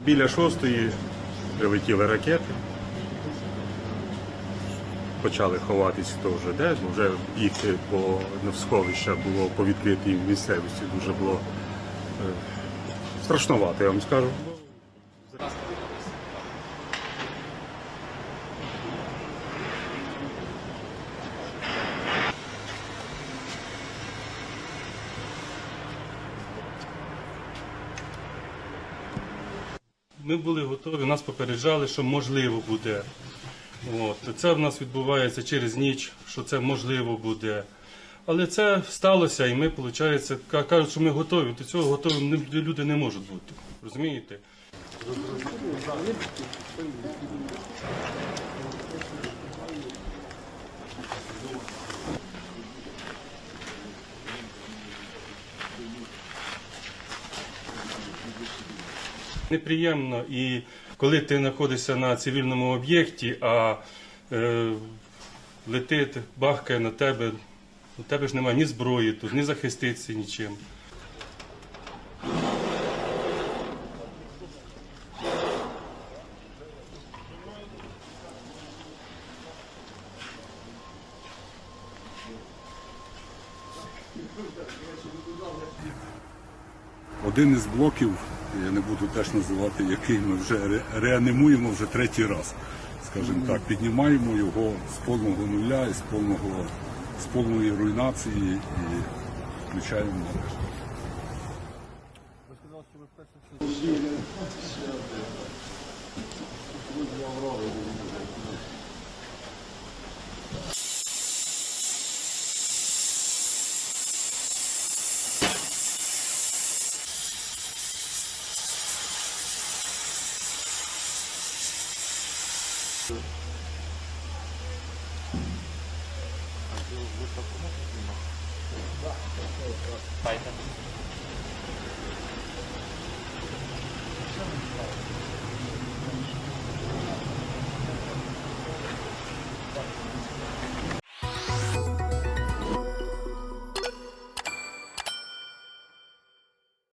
Біля шостої прилетіли ракети. Почали ховатися то вже де, вже бігти по сховища було по відкритій місцевості дуже було е, страшновато, я вам скажу. Ми були готові, нас попереджали, що можливо буде. От. Це в нас відбувається через ніч, що це можливо буде. Але це сталося, і ми, виходить, кажуть, що ми готові. До цього готові люди не можуть бути. Розумієте? Неприємно, і коли ти знаходишся на цивільному об'єкті, а е, летить, бахкає на тебе, у тебе ж немає ні зброї, тут, ні захиститися нічим. Один із блоків, я не буду теж називати, який ми вже реанімуємо вже третій раз, скажімо так, піднімаємо його з повного нуля і з повного, з повної руйнації і включаємо нарешті. Ви сказали, що ви перше ます。